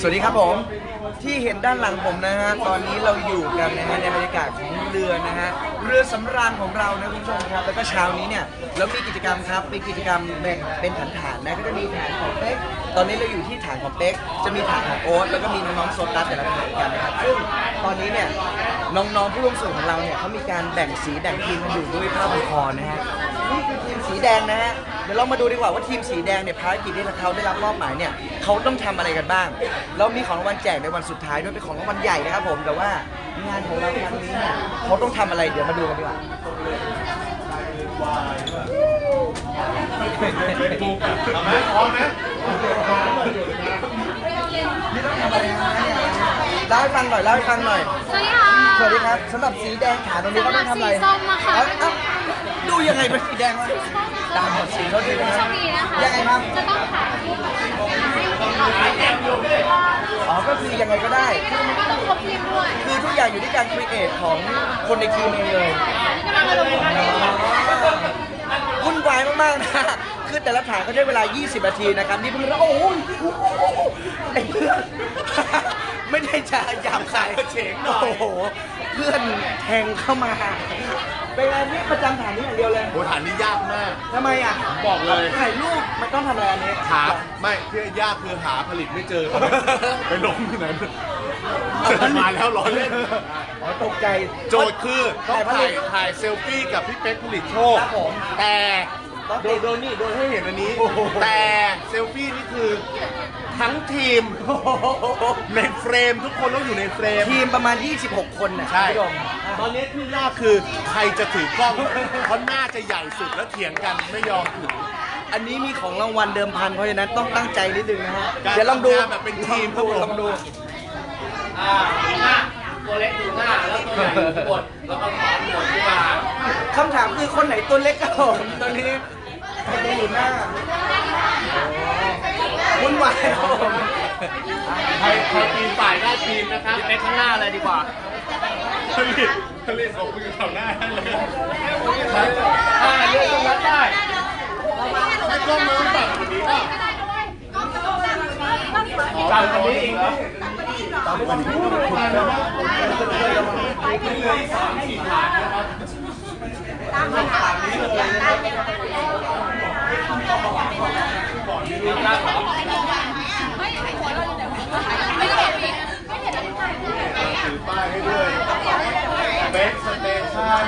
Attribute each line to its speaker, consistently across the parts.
Speaker 1: สวัสดีครับผมที่เห็นด้านหลังผมนะฮะตอนนี้เราอยู่กันนะฮะในบรรยากาศของเรือนะฮะเรือสำราญของเรานะคุณผู้ชมครับแล้วก็เช้านี้เนี่ยเรามีกิจกรรมครับมีกิจกรรมแบ่งเป็นฐานๆนะก็จะมีฐานของเป๊กตอนนี้เราอยู่ที่ฐานของเป๊กจะมีฐานของโอ๊ตแล้วก็มีน้องๆโซตัสแต่ละฐานกันนะครับซึ่งตอนนี้เนี่ยน้องๆผู้ร่วมส่วนของเราเนี่ยเขามีการแบ่งสีแบ่งทีมกันอยู่ด้วยผ้าพันคอนะฮะนี่คือทีมสีแดงนะฮะ เดี๋ยวเรามาดูดีกว่าว่าทีมสีแดงเนี่ยภารกิจที่เขาได้รับมอบหมายเนี่ยเขาต้องทำอะไรกันบ้างเรามีของรางวัลแจกในวันสุดท้ายด้วยเป็นของรางวัลใหญ่นะครับผมแต่ว่างานของเราครั้งนี้เนี่ยเขาต้องทำอะไรเดี๋ยวมาดูกันดีกว่านี่ต้องทำอะไรฮะเนี่ยเล่าให้ฟังหน่อยเล่าให้ฟังหน่อย
Speaker 2: สวัสดีค่ะ
Speaker 1: สวัสดีครับสำหรับสีแดงขาตรงนี้เขาต้องทำอะไร
Speaker 2: สำหรับสีส้มอะค่ะ
Speaker 1: เอ้าเอ้า ดูยังไงเป็นสีแดงวะตามหมดสีเขาดีนะค
Speaker 2: โช
Speaker 1: รับ
Speaker 2: คดีนะคะ
Speaker 1: ยังไงครับ
Speaker 2: จะต้องถ่ายรูปให้เราถ่ายแต้ม
Speaker 1: อ๋อก็คือยังไงก็ได้
Speaker 2: ก็ต้องครบทีมด้วย
Speaker 1: คือทุกอย่างอยู่ที่การครีเอทของคนในทีมเองเลย
Speaker 2: นี่ก็มาลงกันเลย
Speaker 1: วุ่นวายมากๆนะคือแต่ละฐานเขาใช้เวลา 20 นาทีนะครับนี่เพิ่งรู้โอ้โหไอ้เพื่อนไม่ได้จะหยาบคายเฉงหน่อยโอ้โห เพื่อนแทงเข้ามาเป็นไงนี่ประจำฐานนี้อย่างเดียวเลย
Speaker 3: โหฐานนี้ยากมาก
Speaker 1: ทำไมอะ
Speaker 3: บอกเลย
Speaker 1: ถ่ายรูปมันต้องทำอะไรอันนี้
Speaker 3: หาไม่ที่ยากคือหาผลิตไม่เจอไปลงที่ไหนมาแล้วล้อเล่น
Speaker 1: อ๋อตกใจ
Speaker 3: โจทย์คือต้องถ่ายถ่ายเซลฟี่กับพี่เป๊กผลิตโชค
Speaker 1: ครับผม
Speaker 3: แต่ โดนโดนนี่โดนให้เห็นอันนี้ แต่เซลฟี่นี่คือทั้งทีมในเฟรมทุกคนต้องอยู่ในเฟรม
Speaker 1: ทีมประมาณ 26 คนนะ
Speaker 3: ใช่
Speaker 1: คุณผู้ชม
Speaker 3: ตอนนี้ที่ยากคือใครจะถือกล้องเพราะน่าจะใหญ่สุดแล้วเถียงกันไม่ยอมถือ
Speaker 1: อันนี้มีของรางวัลเดิมพันเพราะฉะนั้นต้องตั้งใจนิดนึงนะฮะ
Speaker 3: การ
Speaker 1: เดี๋ยวลองดู
Speaker 3: ทำงานแบบเป็นทีมครับผม
Speaker 1: ลองดู
Speaker 4: ตัวเล็กอยู่หน้าแล้วตัวใหญ่อยู่ข้างบนแล้วก็ถอนหมดขึ้นมา
Speaker 1: คำถามคือคนไหนตัวเล็กครับผมตอนนี้ใครจะอยู่หน้าวุ่นวายครับผม
Speaker 3: ใครใครปีนป่ายได้ปีนนะครับ
Speaker 4: ไปข้างหน้าเลยดีกว่า
Speaker 3: ผลิตผลิตของคุณอยู่แถวหน้าเลย
Speaker 4: อ่าเลือกตรงนั้นได้
Speaker 3: ให้กล้องน้องแบบนี้ป่ะ
Speaker 4: ต่ำกว่านี้อีกเหรอ
Speaker 3: ถือ ป้ายให้ด้วยเบสสเตชัน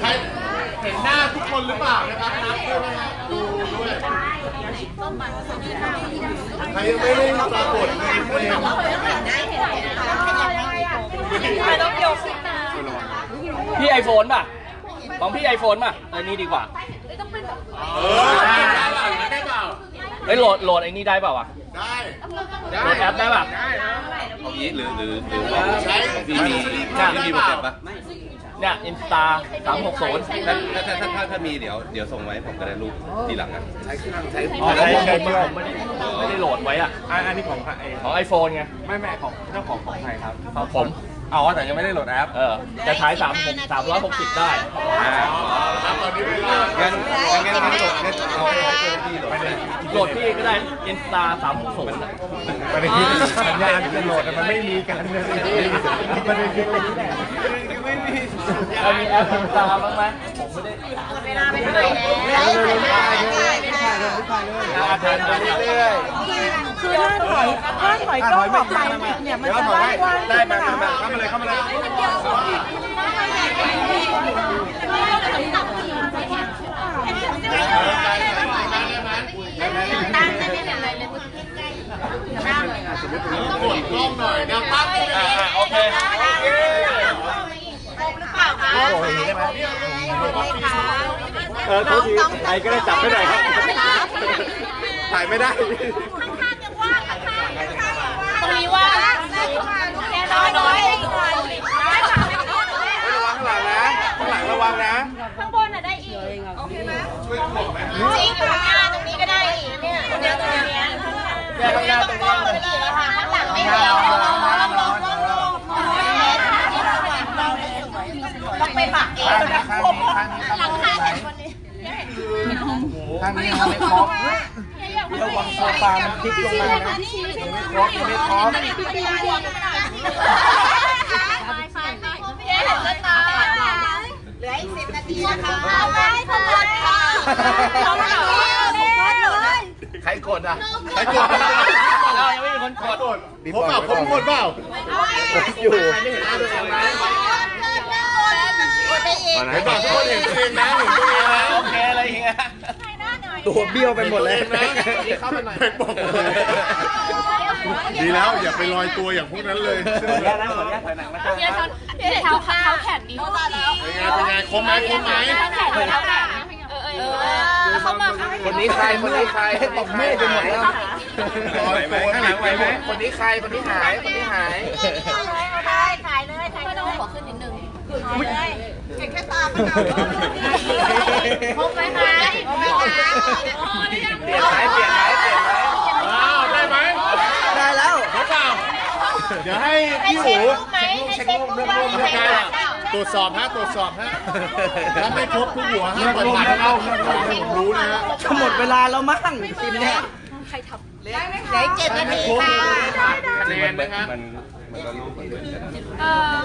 Speaker 3: ใครเห็นหน้าทุกคนหรือเปล่านะครับนับด้วยนะฮะดูด้วยใครยังไม่ได้ปรากฏในเฟรม
Speaker 4: พี่ไอโฟนป่ะ ของพี่ไอโฟนป่ะเออนี่ดีกว่า
Speaker 3: เออได้เปล่าได้เปล่า
Speaker 4: เฮ้ยโหลดโหลดไอ้นี่ได้เปล่าวะ
Speaker 3: ได้
Speaker 4: โหลดแอปได้ป่ะ
Speaker 5: เอางี้หรือหรือหรือ
Speaker 3: ใช้
Speaker 5: พี่มี
Speaker 3: ได้
Speaker 5: พี่มี
Speaker 3: เป
Speaker 5: โปร
Speaker 3: ล่า
Speaker 5: แกรมปะ
Speaker 4: เนี่ยอินสตาสามหกศูนย์
Speaker 5: ถ้าถ้าถ้าถ้าถ้ามีเดี๋ยวเดี๋ยวส่งไว้ผมจะได้รูปทีหลังอะใช้ใช้
Speaker 4: อ๋อใช่ใช่ผมไม่ได้ไม่ได้โหลดไว้อะ
Speaker 6: อันนี้ของใคร
Speaker 4: ของไอโฟนไง
Speaker 6: ไม่แม่ของเจ้าของของใครครับ
Speaker 4: ของผม
Speaker 6: อ๋อแต่ยังไม่ได้โหลดแอป
Speaker 4: เออจะใช้สามสามร้อยหกสิบได้
Speaker 6: อ่า
Speaker 3: ครับตอนนี้เวลา
Speaker 5: งั้นงั้นงั้นงั้นส่งงั้นเอาให้เจ้าหน้าที่โหลด
Speaker 4: โหลดพี่ก็ได้อินสตาสามหกศูนย์
Speaker 6: ประเด็นที่สัญญาณจะโหลดแต่มันไม่มีกันเลยประเด็นคือ
Speaker 4: เรามีแอปอินสตาบ้างไหม ผมไม่ได้
Speaker 1: ไม่ได้เลยไม่ได้เลยไม่ได้เลยไม่ได้เลย
Speaker 4: อะเดินไปเรื่อย
Speaker 7: คือถ้าถอยถ้าถอยกล้องอกไปเนี่ยมันจะได้กว้าง
Speaker 6: ได้มามาเข้ามาเลยเข้ามาเลย
Speaker 3: กดกล้องหน่อยนะปั๊บ
Speaker 4: ๆอะอะโอเค
Speaker 6: เออโทษทีใครก็ได้จับไม่ได้ครับ ถ่ายไม่ได้
Speaker 2: ตรงนี้ว่าแค่น้อยน้อย
Speaker 6: ระวังข้างหลังนะ ข้างหลังระวังนะ
Speaker 2: ข้างบนอะได้อีก โอเคไหมจริงอยู่ข้างหน้าตรงนี้ก็ได้อีกเนี่ยตรงนี้ตรงนี้
Speaker 4: เนี่ยข้างหน้าตรงนี้
Speaker 2: ตรงนี้ค่ะข้างหลังไม่เดียวลองลองลองลองต้องไปฝักเองนะหลังคาเห็นคนนี้
Speaker 1: ทางนี้ทำไม่ครบ
Speaker 2: อย่า
Speaker 1: ระ วังโซฟามันพลิกลงมานะยังไม่ครบยังไม่ครบ
Speaker 2: เหลืออีกสิบนาทีนะคะเอาไว้ทั้งหมดค่ะเอาไว้เลย
Speaker 3: ใครกดอะใครกด
Speaker 4: เรายังไม่มีคนกด
Speaker 3: กดผมเปล่าผมกดเปล่า
Speaker 1: อยู่
Speaker 3: เห็นป่ะทุกคนเห็นตัวเองนะเห็นตัวเองนะ
Speaker 4: โอเคอะไรอย่างเงี้ย
Speaker 1: ตัวเบี้ยวไปหมดเลย
Speaker 3: เข้ามาหน่อยบอกเลยดีแล้วอย่าไปลอยตัวอย่างพวกนั้นเลย
Speaker 6: ขออนุญาตนะขออนุญาตถอยหนังมา
Speaker 2: เดี๋ยวเท้าเท้าแขนดีเขาแล้ว
Speaker 3: เป็นไงเป็นไงคมไหมคมไหม
Speaker 2: เออเขามา
Speaker 1: คนนี้ใคร คนนี้ใครให้ตบเมฆไปหมดแล้ว
Speaker 3: ลอยตัวข้างหลังไหวไหม
Speaker 1: คนนี้ใคร คนนี้หาย คนนี้หาย
Speaker 2: ถ่ายถ่ายเลยถ่ายเลยหัวขึ้นนิดนึงถ่ายเลยเก่งแค่ตาไม่เอาพบไหมคะพบไหมคะ
Speaker 1: เปลี่ยนไหมเปลี่ยนไหมเปลี่ยนไหม
Speaker 3: อ้าวได้ไหม
Speaker 1: ได้แล้ว
Speaker 3: ครบเปล่าเดี๋ยวให้
Speaker 2: ให้
Speaker 3: พี่ห
Speaker 2: เช็
Speaker 3: มู
Speaker 2: ครูปไหมให้เช็ครูปว่ามีใครถ่ายเปล่า
Speaker 3: ตรวจสอบฮะตรวจสอบฮะถ้าไม่ครบทุกหัวห้ามปล่อยผ่านนะครับผมรู้นะฮะ
Speaker 1: จะหมดเวลาแล้วมั้งทีมเนี้ย
Speaker 2: เหลืออีกเจ็ดนาทีค่ะ
Speaker 3: คะแนนนะฮะ
Speaker 5: มันมันก็รูปเหมือนกันนะ
Speaker 2: เออ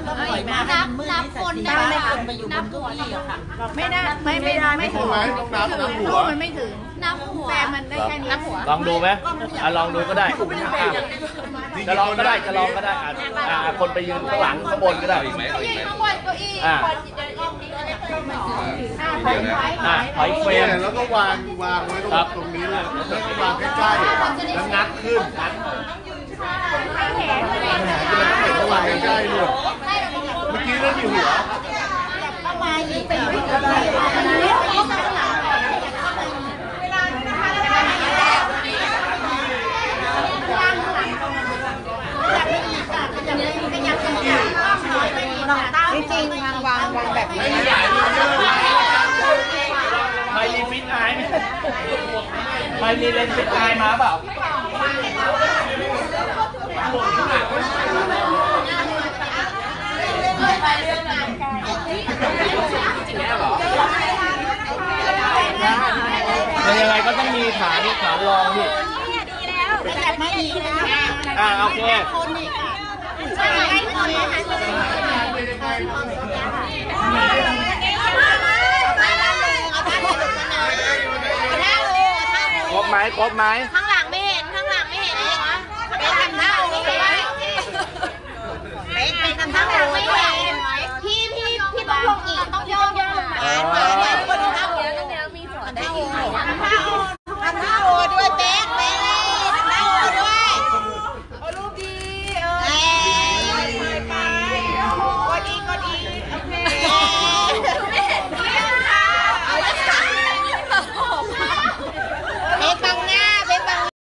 Speaker 2: นับนับคนได้ไหมคะนับหัวเดียวค่ะ
Speaker 7: ไม่ได้ไม่ไม่ได้ไม่
Speaker 3: ครบไหมต้องนับนับหัว
Speaker 7: มันไม่ถึง
Speaker 2: นับหัว
Speaker 7: แต่มันได้แค่นี้
Speaker 2: นับหัว
Speaker 4: ลองดูไหมอะลองดูก็ได้อะจะลองก็ได้จะลองก็ได้อะอะคนไปยืนข้างหลังข้างบนก็ได้
Speaker 5: เอาอีกไหมเอาอีกไหม
Speaker 2: ข้างบนเก้าอี้
Speaker 4: อะ
Speaker 5: เดี๋ยวนะ
Speaker 4: อะถอยเฟร
Speaker 3: เนี่ย
Speaker 4: ม
Speaker 3: แล้วก็วางวางไว้ตรงตรงนี้เลยแล้วก็วางใกล้ๆแล้วงัดขึ้น งัดแล้ววางใกล้ๆเลยเมื่อกี้นั่นมีหัว
Speaker 7: จริงๆทางวางวางแบบนี้
Speaker 4: ใครมีฟิตไอายไหมใครมีเลนส์ฟิตไอายมาเปล่า มันยังไงก็ต้องมีฐานที่ฐานรองดิ
Speaker 2: แบบไม่ดีนะ
Speaker 4: อ่าโอเค
Speaker 2: คนอีกอะใช่ไหมคนนะคะเอาท่าหนึ่งเอาท่าหนึ่งเอาท่าหนึ่ง
Speaker 1: ครบไหมครบไหม
Speaker 2: ข้างหลังไม่เห็น ข้างหลังไม่เห็นเลยไปทำหน้านี้ไว้ ไปไปทำข้างหลังไม่เห็นพี่พี่พี่ต้องลงอีกต้องย่อลงมา